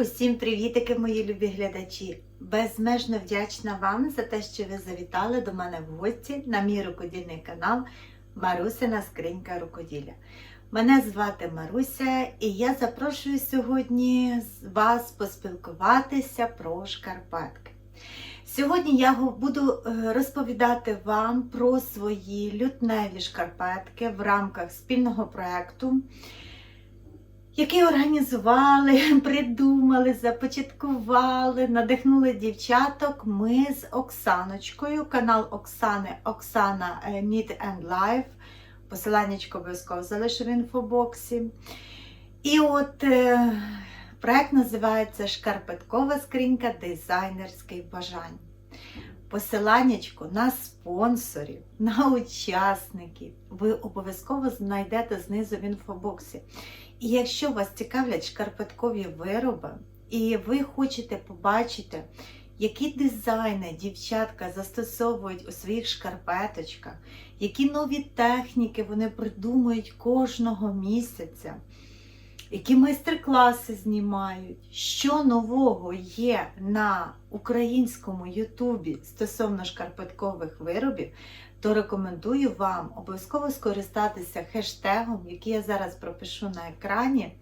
Усім привітики, мої любі глядачі! Безмежно вдячна вам за те, що ви завітали до мене в гості на мій рукодільний канал Марусина Скринька Рукоділля. Мене звати Маруся і я запрошую сьогодні з вас поспілкуватися про шкарпетки. Сьогодні я буду е, розповідати вам про свої лютневі шкарпетки в рамках спільного проєкту який організували, придумали, започаткували, надихнули дівчаток. Ми з Оксаночкою, канал Оксани Оксана е, Knit and Life. Посиланнячко обов'язково залишу в інфобоксі. І от е, проект називається Шкарпеткова скринька дизайнерських бажань. Посиланнячко на спонсорів, на учасників ви обов'язково знайдете знизу в інфобоксі. І якщо вас цікавлять шкарпеткові вироби, і ви хочете побачити, які дизайни дівчатка застосовують у своїх шкарпеточках, які нові техніки вони придумують кожного місяця, які майстер-класи знімають, що нового є на українському Ютубі стосовно шкарпеткових виробів, то рекомендую вам обов'язково скористатися хештегом, який я зараз пропишу на екрані,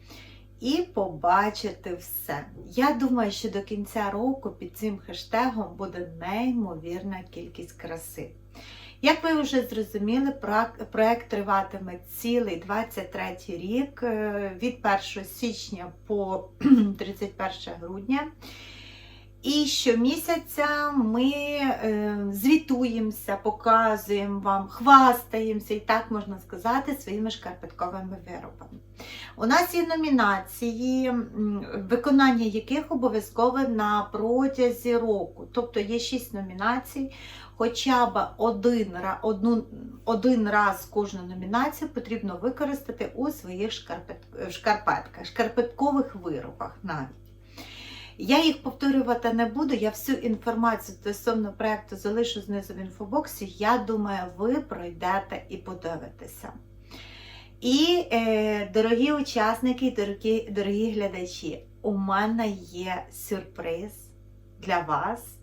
і побачити все. Я думаю, що до кінця року під цим хештегом буде неймовірна кількість краси. Як ви вже зрозуміли, проект триватиме цілий 23 рік е, від 1 січня по 31 грудня. І щомісяця ми е, звітуємося, показуємо вам, хвастаємося, і так можна сказати, своїми шкарпетковими виробами. У нас є номінації, виконання яких обов'язкове на протязі року. Тобто є шість номінацій. Хоча б один, одну, один раз кожну номінацію потрібно використати у своїх шкарпет, шкарпетках, шкарпеткових виробах навіть. Я їх повторювати не буду. Я всю інформацію стосовно проєкту залишу знизу в інфобоксі. Я думаю, ви пройдете і подивитеся. І, е, дорогі учасники, дорогі, дорогі глядачі, у мене є сюрприз для вас.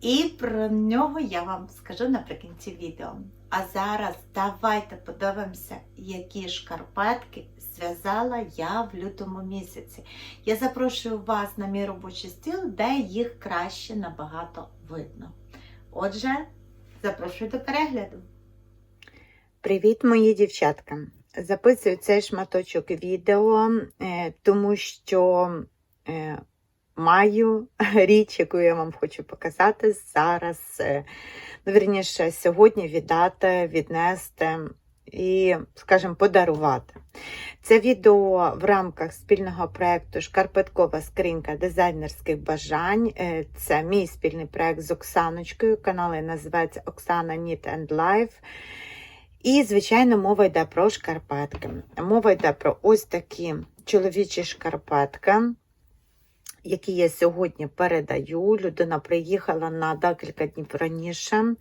І про нього я вам скажу наприкінці відео. А зараз давайте подивимося, які шкарпетки зв'язала я в лютому місяці. Я запрошую вас на мій робочий стіл, де їх краще набагато видно. Отже, запрошую до перегляду. Привіт, мої дівчатка! Записую цей шматочок відео, е, тому що е, маю річ, яку я вам хочу показати зараз. е, Ну, вірніше, сьогодні віддати, віднести і, скажімо, подарувати. Це відео в рамках спільного проєкту Шкарпеткова скринька дизайнерських бажань. Е, Це мій спільний проєкт з Оксаночкою. Канал називається Оксана Knit and Life. І, звичайно, мова йде про шкарпетки. Мова йде про ось такі чоловічі шкарпетки, які я сьогодні передаю. Людина приїхала на декілька днів раніше,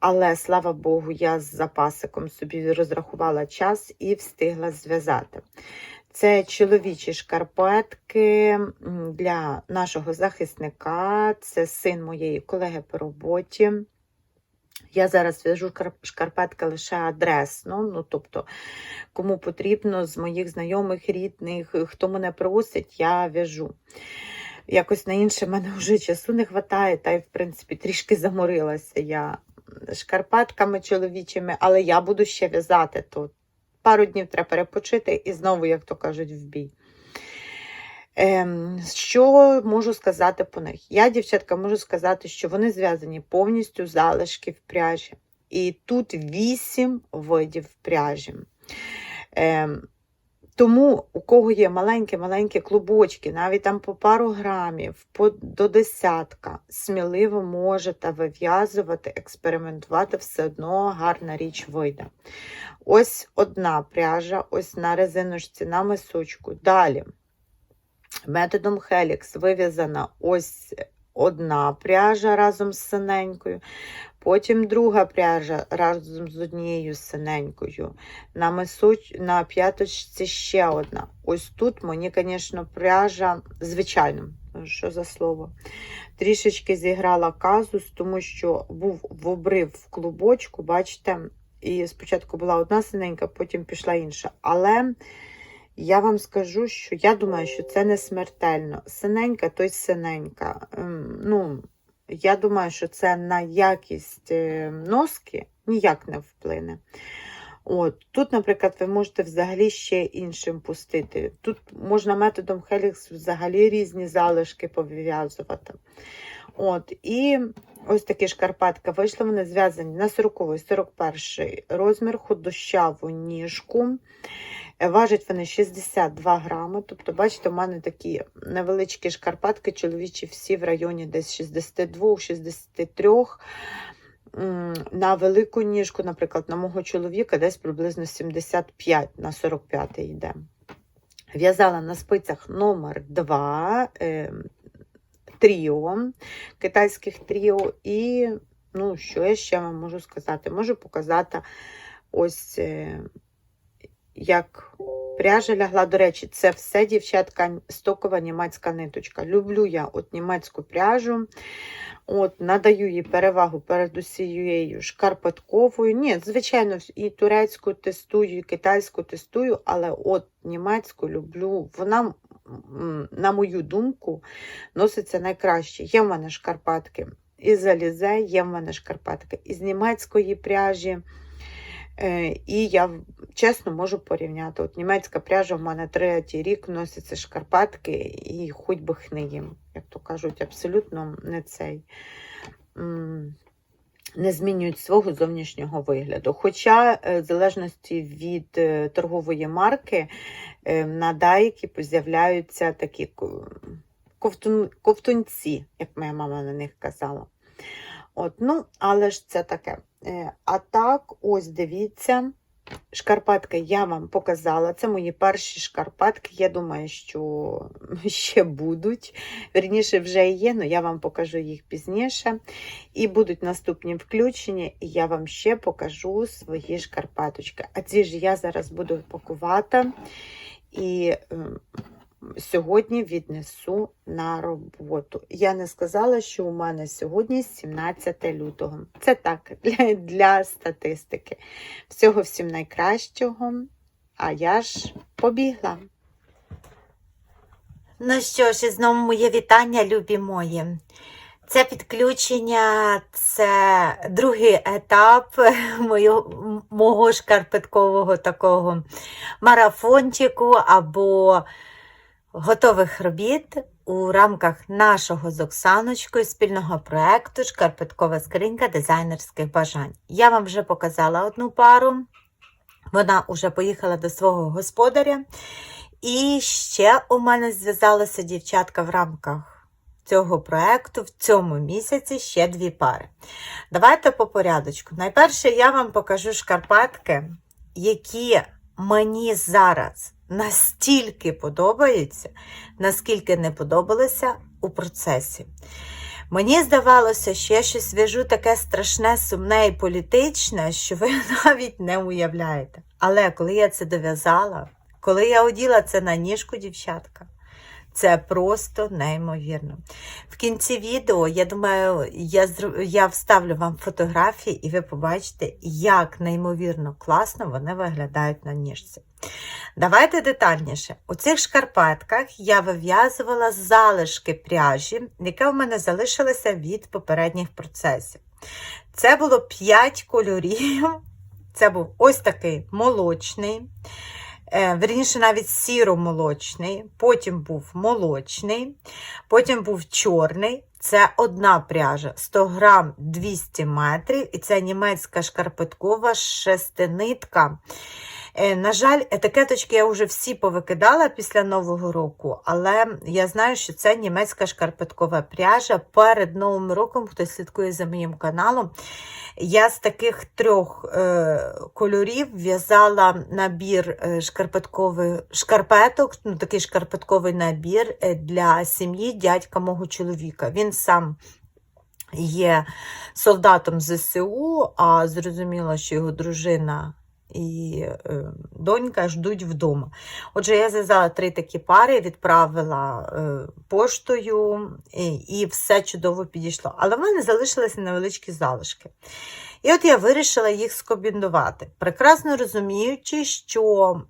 але слава Богу, я з запасиком собі розрахувала час і встигла зв'язати. Це чоловічі шкарпетки для нашого захисника, це син моєї колеги по роботі. Я зараз в'яжу шкар- шкарпетки лише адресно, ну тобто, кому потрібно з моїх знайомих, рідних, хто мене просить, я в'яжу. Якось на інше мене вже часу не вистачає, та й, в принципі, трішки заморилася я шкарпетками чоловічими, але я буду ще в'язати, то пару днів треба перепочити і знову, як то кажуть, в бій. Ем, що можу сказати по них? Я, дівчатка, можу сказати, що вони зв'язані повністю з залишків пряжі. І тут вісім видів пряжі. Ем, тому, у кого є маленькі-маленькі клубочки, навіть там по пару грамів, по, до десятка, сміливо можете вив'язувати, експериментувати, все одно гарна річ вийде. Ось одна пряжа, ось на резиночці, на мисочку. Далі. Методом Helix вив'язана ось одна пряжа разом з синенькою. Потім друга пряжа разом з однією синенькою. На мисоч... на п'яточці ще одна. Ось тут мені, звісно, пряжа, звичайно, що за слово, трішечки зіграла казус, тому що був в обрив в клубочку, бачите, і спочатку була одна синенька, потім пішла інша. Але я вам скажу, що я думаю, що це не смертельно. Синенька, то й синенька. Ем, Ну, я думаю, що це на якість е, носки ніяк не вплине. От, Тут, наприклад, ви можете взагалі ще іншим пустити. Тут можна методом Helix взагалі різні залишки пов'язувати. От, І ось такі шкарпетки вийшли, вони зв'язані на 40-41 розмір, худощаву ніжку. Е, Важать вони 62 грами. Тобто, бачите, у мене такі невеличкі шкарпетки, чоловічі всі в районі десь 62-63. На велику ніжку, наприклад, на мого чоловіка десь приблизно 75 на 45 йде. В'язала на спицях номер 2 е, тріо, китайських тріо. І, ну, що я ще вам можу сказати? Можу показати ось. Е, як пряжа лягла. До речі, це все, дівчатка, стокова німецька ниточка. Люблю я от німецьку пряжу. От, Надаю їй перевагу перед усією шкарпетковою. Ні, звичайно, і турецьку тестую, і китайську тестую, але от німецьку люблю. Вона, на мою думку, носиться найкраще. Є в мене шкарпетки із Алізе, є в мене шкарпетки із німецької пряжі. Е, І я чесно можу порівняти. От німецька пряжа в мене третій рік носиться шкарпетки, і хоч би хни їм, як то кажуть, абсолютно не цей. Не змінюють свого зовнішнього вигляду. Хоча, е, в залежності від е, торгової марки, е, на дайки з'являються такі ковтун, ковтунці, як моя мама на них казала. От, ну, але ж це таке. А так, ось дивіться, шкарпетки я вам показала. Це мої перші шкарпатки. Я думаю, що ще будуть. Вірніше, вже є, але я вам покажу їх пізніше. І будуть наступні включення, і я вам ще покажу свої шкарпаточки. А ці ж я зараз буду пакувати. І ем, сьогодні віднесу на роботу. Я не сказала, що у мене сьогодні 17 лютого. Це так, для, для статистики. Всього всім найкращого. А я ж побігла. Ну що ж, і знову моє вітання, любі мої. Це підключення, це другий етап мого, шкарпеткового такого марафончику або готових робіт у рамках нашого з Оксаночкою спільного проєкту Шкарпеткова скринька дизайнерських бажань. Я вам вже показала одну пару. Вона вже поїхала до свого господаря. І ще у мене зв'язалася дівчатка в рамках цього проєкту в цьому місяці ще дві пари. Давайте по порядочку. Найперше я вам покажу шкарпетки, які мені зараз настільки подобаються, наскільки не подобалися у процесі. Мені здавалося, що я щось в'яжу таке страшне, сумне і політичне, що ви навіть не уявляєте. Але коли я це дов'язала, коли я оділа це на ніжку, дівчатка, це просто неймовірно. В кінці відео, я думаю, я, я вставлю вам фотографії, і ви побачите, як неймовірно класно вони виглядають на ніжці. Давайте детальніше. У цих шкарпетках я вив'язувала залишки пряжі, яке в мене залишилося від попередніх процесів. Це було 5 кольорів. Це був ось такий молочний, верніше навіть сіро-молочний, потім був молочний, потім був чорний. Це одна пряжа 100 грам 200 метрів, і це німецька шкарпеткова шестинитка. Е, На жаль, етикеточки я вже всі повикидала після Нового року, але я знаю, що це німецька шкарпеткова пряжа. Перед Новим роком, хто слідкує за моїм каналом, я з таких трьох е, кольорів в'язала набір е, шкарпеткових шкарпеток, ну, такий шкарпетковий набір е, для сім'ї дядька мого чоловіка. Він сам є солдатом ЗСУ, а зрозуміло, що його дружина і е, донька ждуть вдома. Отже, я зв'язала три такі пари, відправила е, поштою, і, все чудово підійшло. Але в мене залишилися невеличкі залишки. І от я вирішила їх скомбінувати, прекрасно розуміючи, що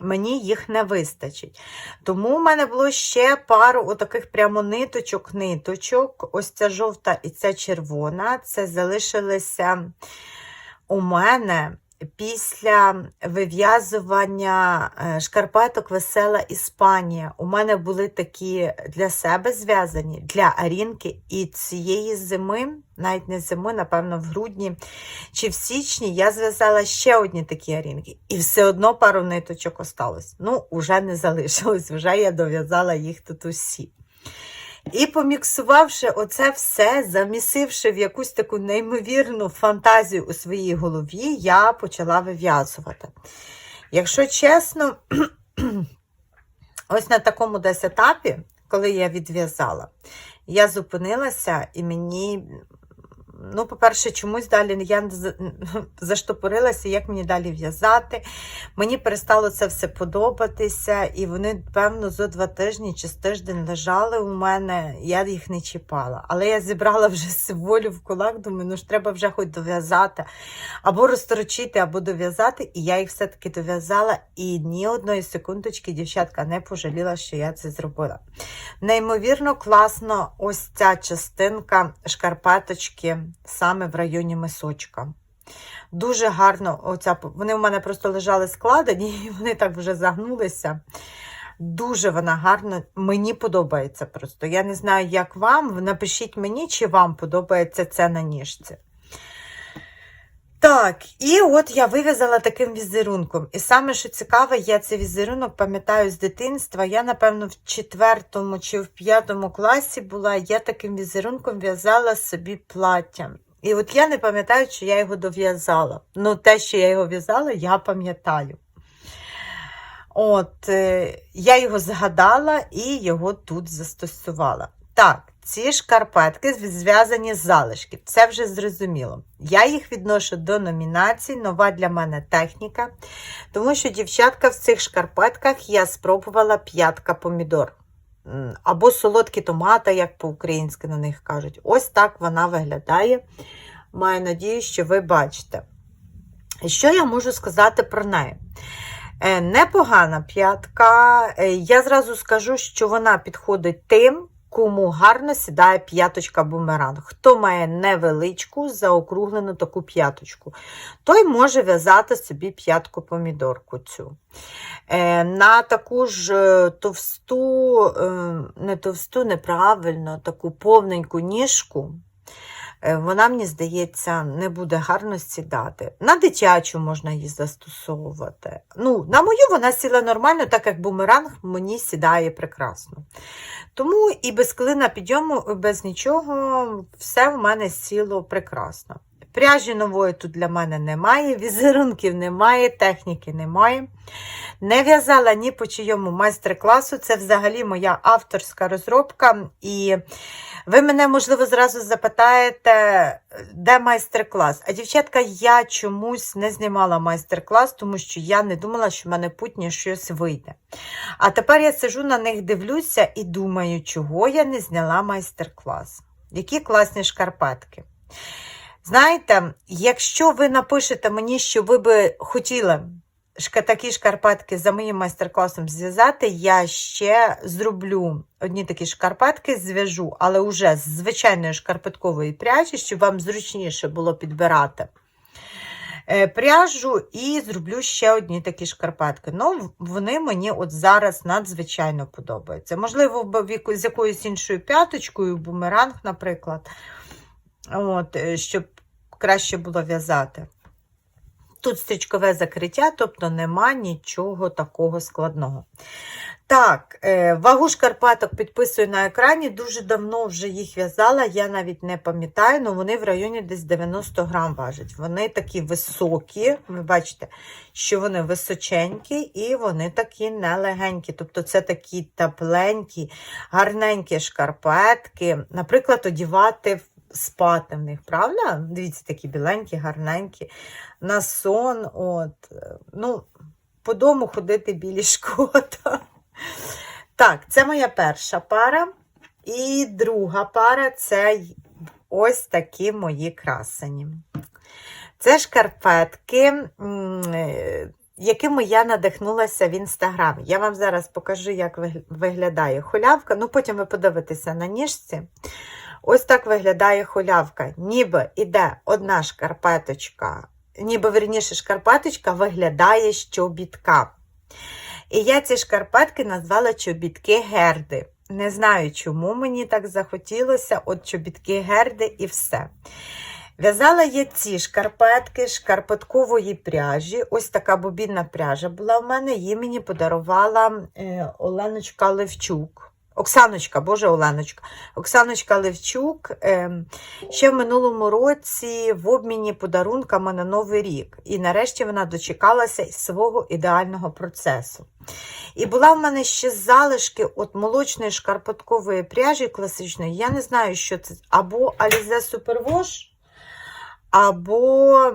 мені їх не вистачить. Тому в мене було ще пару отаких прямо ниточок, ниточок. Ось ця жовта і ця червона. Це залишилися у мене після вив'язування е, шкарпеток Весела Іспанія. У мене були такі для себе зв'язані, для Арінки. І цієї зими, навіть не зими, напевно, в грудні чи в січні я зв'язала ще одні такі арінки. І все одно пару ниточок осталось. Ну, вже не залишилось, вже я дов'язала їх тут усі. І поміксувавши оце все, замісивши в якусь таку неймовірну фантазію у своїй голові, я почала вив'язувати. Якщо чесно, ось на такому десь етапі, коли я відв'язала, я зупинилася і мені, ну, по-перше, чомусь далі я за- заштопорилася, як мені далі в'язати. Мені перестало це все подобатися, і вони, певно, зо два тижні чи з тиждень лежали у мене, я їх не чіпала. Але я зібрала вже волю в кулак, думаю, ну ж треба вже хоч дов'язати, або розторочити, або дов'язати. І я їх все-таки дов'язала, і ні одної секундочки дівчатка не пожаліла, що я це зробила. Неймовірно класно ось ця частинка шкарпеточки саме в районі мисочка. Дуже гарно, оця, вони в мене просто лежали складені, і вони так вже загнулися. Дуже вона гарно, мені подобається просто. Я не знаю, як вам. Напишіть мені, чи вам подобається це на ніжці. Так, і от я вив'язала таким візерунком. І саме, що цікаве, я цей візерунок пам'ятаю з дитинства. Я, напевно, в четвертому чи в п'ятому класі була, я таким візерунком в'язала собі плаття. І от я не пам'ятаю, чи я його дов'язала. Ну, те, що я його в'язала, я пам'ятаю. От, е, я його згадала і його тут застосувала. Так, ці шкарпетки зв'язані з залишків. Це вже зрозуміло. Я їх відношу до номінацій, нова для мене техніка. Тому що, дівчатка, в цих шкарпетках я спробувала п'ятка помідор. Або солодкі томати, як по-українськи на них кажуть. Ось так вона виглядає. Маю надію, що ви бачите. Що я можу сказати про неї? Е, Непогана п'ятка. Е, Я зразу скажу, що вона підходить тим, кому гарно сідає п'яточка бумеранг. Хто має невеличку, заокруглену таку п'яточку, той може в'язати собі п'ятку помідорку цю. Е, На таку ж е, товсту, е, не товсту, неправильно, таку повненьку ніжку. Е, Вона, мені здається, не буде гарно сідати. На дитячу можна її застосовувати. Ну, на мою вона сіла нормально, так як бумеранг мені сідає прекрасно. Тому і без клина підйому, без нічого, все в мене сіло прекрасно. Пряжі нової тут для мене немає, візерунків немає, техніки немає. Не в'язала ні по чийому майстер-класу. Це взагалі моя авторська розробка. І ви мене, можливо, зразу запитаєте, де майстер-клас. А дівчатка, я чомусь не знімала майстер-клас, тому що я не думала, що в мене путнє щось вийде. А тепер я сижу на них, дивлюся і думаю, чого я не зняла майстер-клас. Які класні шкарпетки. Знаєте, якщо ви напишете мені, що ви би хотіли такі шкарпетки за моїм майстер-класом зв'язати, я ще зроблю одні такі шкарпетки, зв'яжу, але вже з звичайної шкарпеткової пряжі, щоб вам зручніше було підбирати е, пряжу і зроблю ще одні такі шкарпетки. Ну, вони мені от зараз надзвичайно подобаються. Можливо, в з якоюсь іншою п'яточкою, бумеранг, наприклад, от, е, щоб краще було в'язати. Тут стрічкове закриття, тобто нема нічого такого складного. Так, е, вагу шкарпеток підписую на екрані. Дуже давно вже їх в'язала, я навіть не пам'ятаю, але вони в районі десь 90 грам важать. Вони такі високі, ви бачите, що вони височенькі і вони такі нелегенькі. Тобто це такі тепленькі, гарненькі шкарпетки. Наприклад, одівати в спати в них, правда? Дивіться, такі біленькі, гарненькі, на сон. От. е, Ну, по дому ходити білі шкода. Так, це моя перша пара. І друга пара це ось такі мої красені. Це шкарпетки, е, якими я надихнулася в інстаграмі. Я вам зараз покажу, як виглядає холявка. Ну, потім ви подивитеся на ніжці. Ось так виглядає холявка. Ніби іде одна шкарпеточка, ніби верніше шкарпеточка виглядає з чобітка. І я ці шкарпетки назвала чобітки герди. Не знаю, чому мені так захотілося, от чобітки герди і все. В'язала я ці шкарпетки шкарпеткової пряжі. Ось така бобінна пряжа була в мене. Її мені подарувала е, Оленочка Левчук. Оксаночка, Боже Оленочка. Оксаночка Левчук е, ще в минулому році в обміні подарунками на Новий рік. І нарешті вона дочекалася свого ідеального процесу. І була в мене ще залишки от молочної шкарпеткової пряжі класичної. Я не знаю, що це або Alize Superwash, або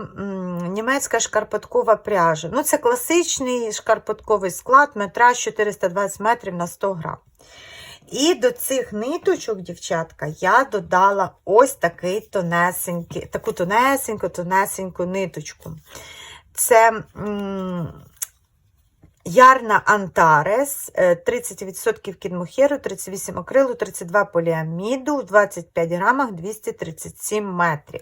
німецька шкарпеткова пряжа. Ну, це класичний шкарпетковий склад, метраж 420 метрів на 100 грам. І до цих ниточок, дівчатка, я додала ось такий тонесенький, таку тонесеньку, тонесеньку ниточку. Це м, Ярна Антарес, е, 30% кінмохеру, 38 акрилу, 32 поліаміду, в 25 грамах 237 метрів.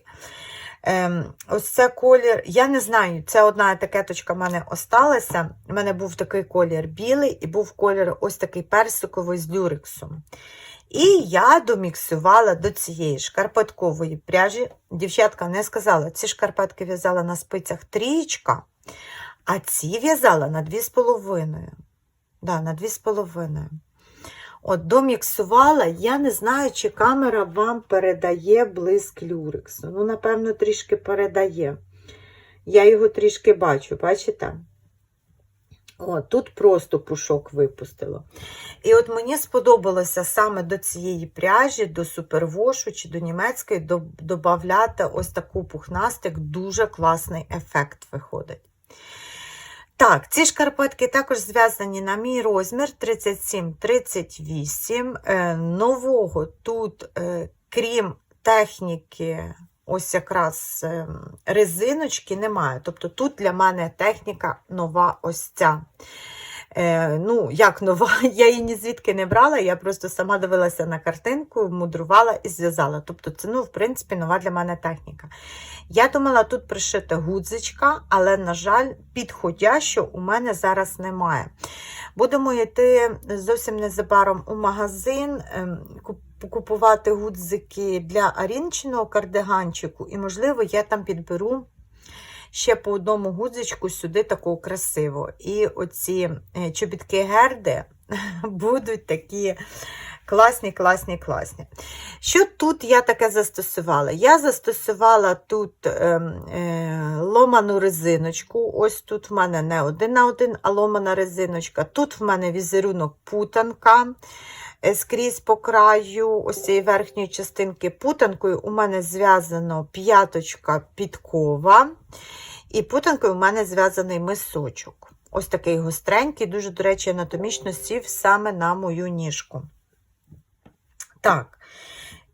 Ем, ось це колір, я не знаю, це одна етикеточка в мене осталася. У мене був такий колір білий і був колір ось такий персиковий з люрексом. І я доміксувала до цієї шкарпеткової пряжі. Дівчатка не сказала, ці шкарпетки в'язала на спицях трієчка, а ці в'язала на 2,5. Да, на 2,5. От доміксувала, я не знаю, чи камера вам передає блиск люрексу. Ну, напевно, трішки передає. Я його трішки бачу, бачите? О, тут просто пушок випустило. І от мені сподобалося саме до цієї пряжі, до супервошу чи до німецької до- додавати ось таку пухнастик, дуже класний ефект виходить. Так, ці шкарпетки також зв'язані на мій розмір 37-38. Е, нового тут, е, крім техніки, ось якраз е, резиночки немає. Тобто тут для мене техніка нова ось ця. Е, ну, як нова, я її ні звідки не брала, я просто сама дивилася на картинку, мудрувала і зв'язала. Тобто, це, ну, в принципі, нова для мене техніка. Я думала тут пришити гудзичка, але, на жаль, підходящого у мене зараз немає. Будемо йти зовсім незабаром у магазин, ем, куп- купувати гудзики для арінчиного кардиганчику, і, можливо, я там підберу ще по одному гудзичку сюди такого красивого. І оці е, чобітки герди будуть такі класні, класні, класні. Що тут я таке застосувала? Я застосувала тут е, е, ломану резиночку. Ось тут в мене не один на один, а ломана резиночка. Тут в мене візерунок путанка. Е, Скрізь по краю ось цієї верхньої частинки путанкою у мене зв'язано п'яточка підкова. І путанкою у мене зв'язаний мисочок. Ось такий гостренький, дуже, до речі, анатомічно сів саме на мою ніжку. Так.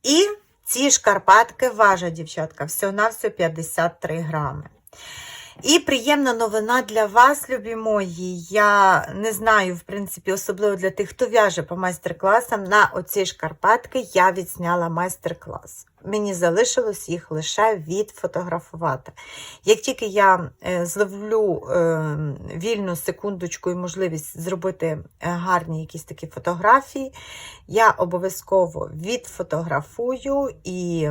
І ці шкарпетки важать, дівчатка, всього-навсього 53 грами. І приємна новина для вас, любі мої. Я не знаю, в принципі, особливо для тих, хто в'яже по майстер-класам. На оці шкарпетки я відзняла майстер-клас. Мені залишилось їх лише відфотографувати. Як тільки я е, зловлю е, вільну секундочку і можливість зробити е, гарні якісь такі фотографії, я обов'язково відфотографую і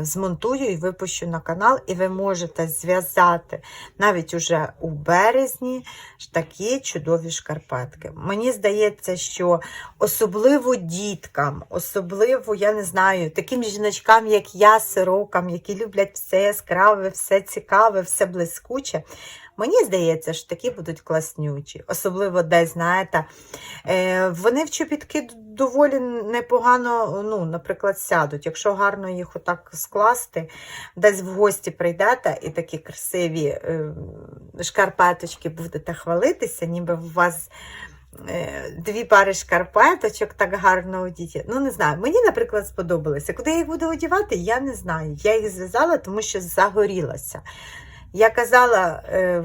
змонтую і випущу на канал, і ви можете зв'язати навіть уже у березні такі чудові шкарпетки. Мені здається, що особливо діткам, особливо, я не знаю, таким жіночкам, як я, сирокам, які люблять все яскраве, все цікаве, все блискуче. Мені здається, що такі будуть класнючі. Особливо десь, знаєте, е, вони в чобітки доволі непогано, ну, наприклад, сядуть. Якщо гарно їх отак скласти, десь в гості прийдете і такі красиві е, шкарпеточки будете хвалитися, ніби у вас е, дві пари шкарпеточок так гарно одіті. Ну, не знаю, мені, наприклад, сподобалося. Куди я їх буду одягати, я не знаю. Я їх зв'язала, тому що загорілася. Я казала е,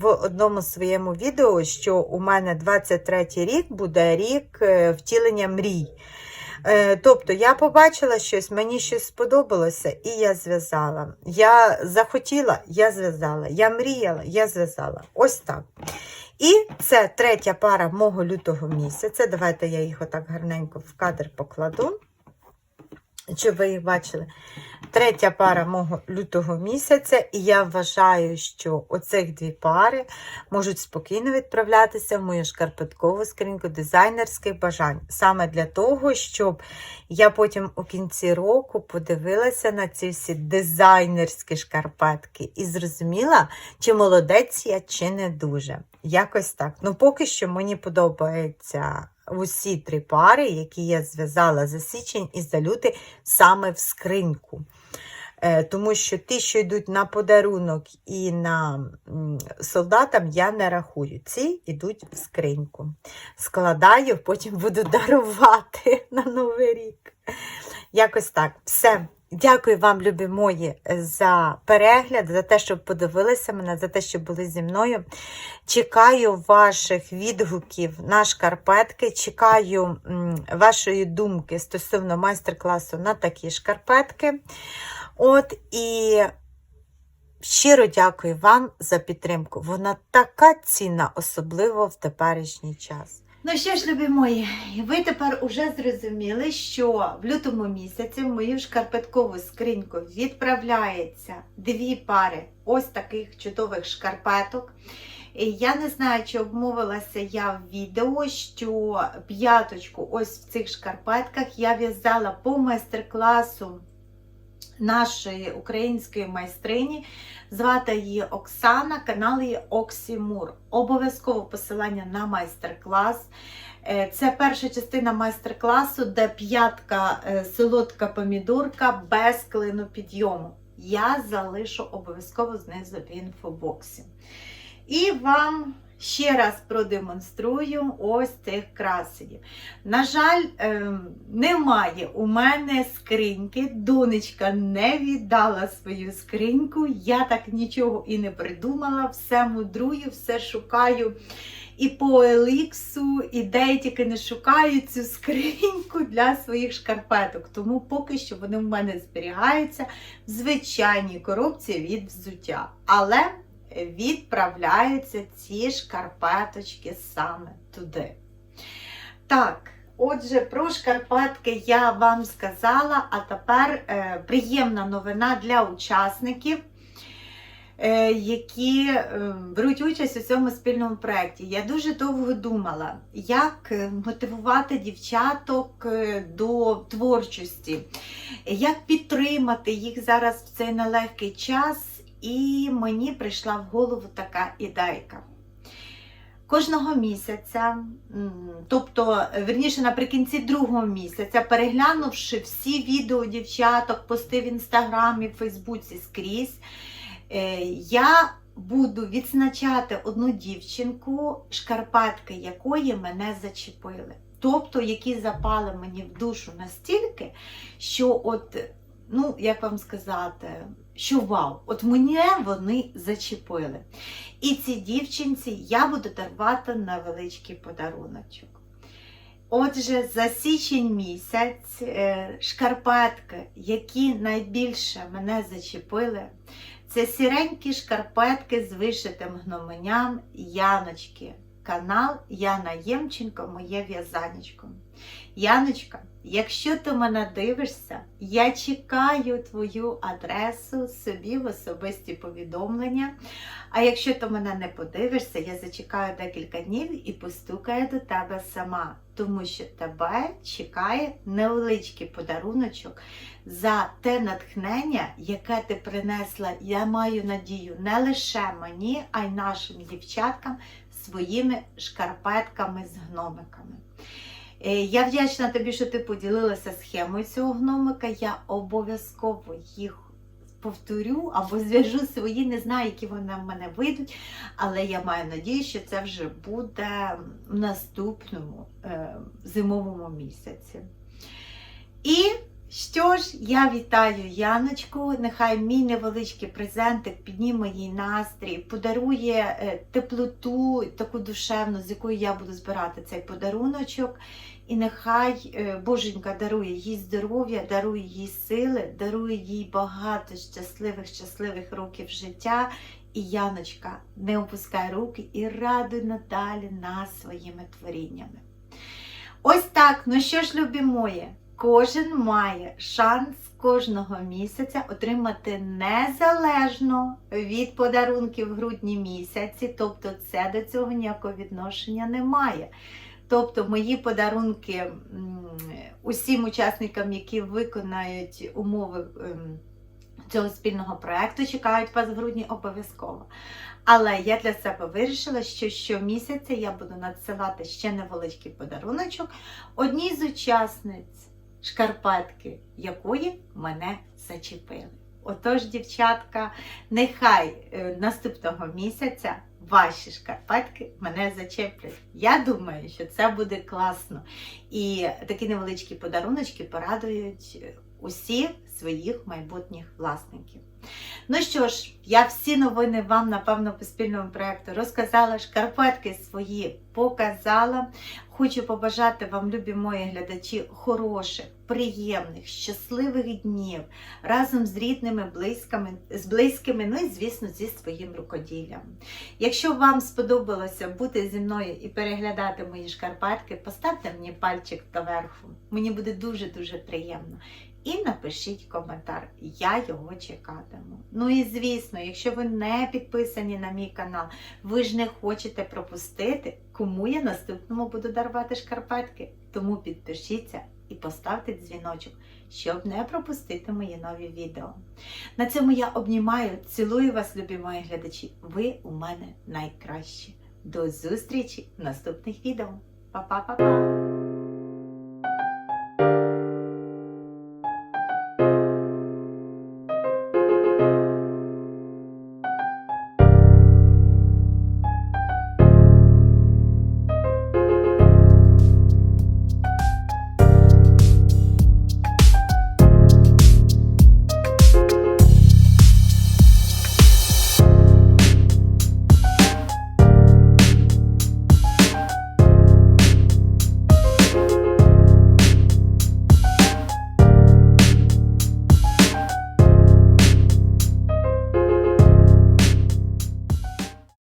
в одному своєму відео, що у мене 23 рік буде рік е, втілення мрій. Е, Тобто я побачила щось, мені щось сподобалося, і я зв'язала. Я захотіла, я зв'язала. Я мріяла, я зв'язала. Ось так. І це третя пара мого лютого місяця. Давайте я їх отак гарненько в кадр покладу, щоб ви їх бачили. Третя пара мого лютого місяця, і я вважаю, що оцих дві пари можуть спокійно відправлятися в мою шкарпеткову скриньку дизайнерських бажань. Саме для того, щоб я потім у кінці року подивилася на ці всі дизайнерські шкарпетки і зрозуміла, чи молодець я, чи не дуже. Якось так. Ну, поки що мені подобаються усі три пари, які я зв'язала за січень і за лютий саме в скриньку. Е, Тому що ті, що йдуть на подарунок і на солдатам, я не рахую. Ці йдуть в скриньку. Складаю, потім буду дарувати на Новий рік. Якось так. Все. Дякую вам, любі мої, за перегляд, за те, що подивилися мене, за те, що були зі мною. Чекаю ваших відгуків на шкарпетки, чекаю вашої думки стосовно майстер-класу на такі шкарпетки. От і щиро дякую вам за підтримку. Вона така цінна, особливо в теперішній час. Ну що ж, любі мої, ви тепер уже зрозуміли, що в лютому місяці в мою шкарпеткову скриньку відправляється дві пари ось таких чудових шкарпеток. Я не знаю, чи обмовилася я в відео, що п'яточку ось в цих шкарпетках я в'язала по майстер-класу нашої української майстрині. Звати її Оксана, канал її Оксімур. Обов'язково посилання на майстер-клас. Е, Це перша частина майстер-класу, де п'ятка е, солодка помідорка без клинопідйому. Я залишу обов'язково знизу в інфобоксі. І вам ще раз продемонструю ось цих красенів. На жаль, ем, немає у мене скриньки. Донечка не віддала свою скриньку. Я так нічого і не придумала. Все мудрую, все шукаю. І по еліксу, і де не шукаю цю скриньку для своїх шкарпеток. Тому поки що вони в мене зберігаються в звичайній коробці від взуття. Але відправляються ці шкарпеточки саме туди. Так, отже, про шкарпетки я вам сказала, а тепер е, приємна новина для учасників. е, Які е, беруть участь у цьому спільному проєкті. Я дуже довго думала, як е, мотивувати дівчаток до творчості, як підтримати їх зараз в цей нелегкий час. І мені прийшла в голову така ідейка. Кожного місяця, тобто, верніше, наприкінці другого місяця, переглянувши всі відео дівчаток, пости в інстаграмі, в Фейсбуці скрізь, е, я буду відзначати одну дівчинку, шкарпетки якої мене зачепили. Тобто, які запали мені в душу настільки, що от, ну, як вам сказати, що вау, от мене вони зачепили. І цій дівчинці я буду дарувати невеличкий подаруночок. Отже, за січень місяць е, шкарпетки, які найбільше мене зачепили, це сіренькі шкарпетки з вишитим гноменям Яночки. Канал Яна Ємченко, моє в'язанечко. Яночка, якщо ти мене дивишся, я чекаю твою адресу собі в особисті повідомлення. А якщо ти мене не подивишся, я зачекаю декілька днів і постукаю до тебе сама, тому що тебе чекає невеличкий подаруночок за те натхнення, яке ти принесла, я маю надію, не лише мені, а й нашим дівчаткам своїми шкарпетками з гномиками. Е, Я вдячна тобі, що ти поділилася схемою цього гномика. Я обов'язково їх повторю або зв'яжу свої, не знаю, які вони в мене вийдуть, але я маю надію, що це вже буде в наступному е, зимовому місяці. І що ж, я вітаю Яночку. Нехай мій невеличкий презентик підніме їй настрій, подарує е, теплоту, таку душевну, з якою я буду збирати цей подаруночок. І нехай е, Боженька дарує їй здоров'я, дарує їй сили, дарує їй багато щасливих, щасливих років життя. І Яночка, не опускай руки і радуй надалі нас своїми творіннями. Ось так, ну що ж, любі мої, кожен має шанс кожного місяця отримати незалежно від подарунків в грудні місяці, тобто це до цього ніякого відношення не має. Тобто мої подарунки усім учасникам, які виконають умови ем, цього спільного проекту, чекають вас в грудні обов'язково. Але я для себе вирішила, що щомісяця я буду надсилати ще невеличкий подаруночок одній з учасниць, шкарпетки якої мене зачепили. Отож, дівчатка, нехай е, наступного місяця ваші шкарпетки мене зачеплять. Я думаю, що це буде класно. І такі невеличкі подаруночки порадують е, усіх своїх майбутніх власників. Ну що ж, я всі новини вам, напевно, по спільному проєкту розказала, шкарпетки свої показала. Хочу побажати вам, любі мої глядачі, хороших, приємних, щасливих днів разом з рідними, близькими, з близькими, ну і, звісно, зі своїм рукоділлям. Якщо вам сподобалося бути зі мною і переглядати мої шкарпетки, поставте мені пальчик доверху. Мені буде дуже-дуже приємно. І напишіть коментар, я його чекатиму. Ну і звісно, якщо ви не підписані на мій канал, ви ж не хочете пропустити, кому я наступному буду дарувати шкарпетки. Тому підпишіться і поставте дзвіночок, щоб не пропустити мої нові відео. На цьому я обнімаю, цілую вас, любі мої глядачі. Ви у мене найкращі. До зустрічі в наступних відео. Па-па-па-па!